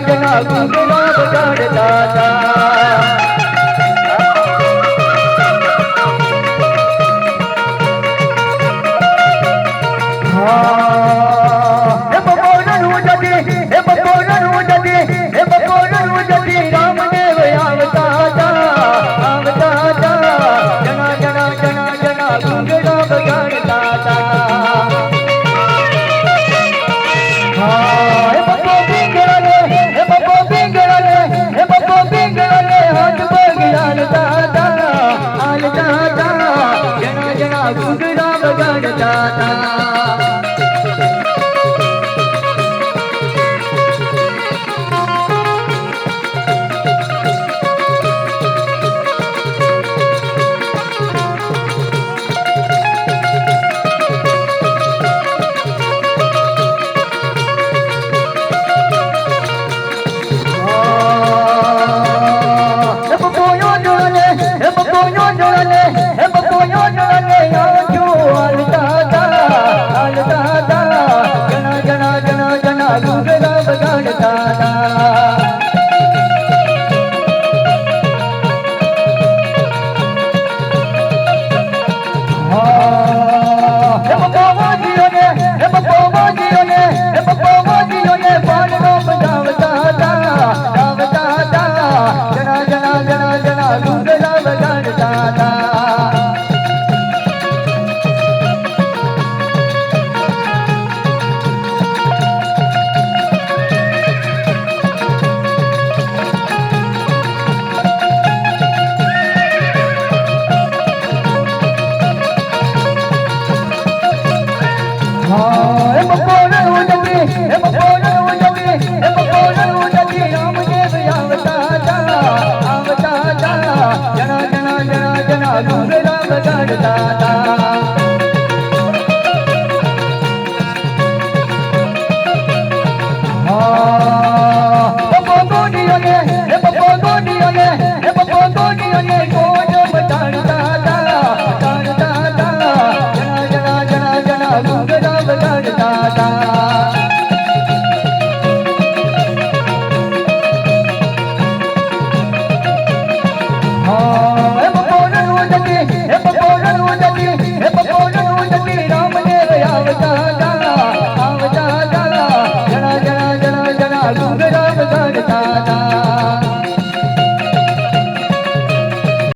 રંગના કુંકુમા બગાડતા હતા Oh गुण राम गण जाता गाण दादा da da રામ જાણતા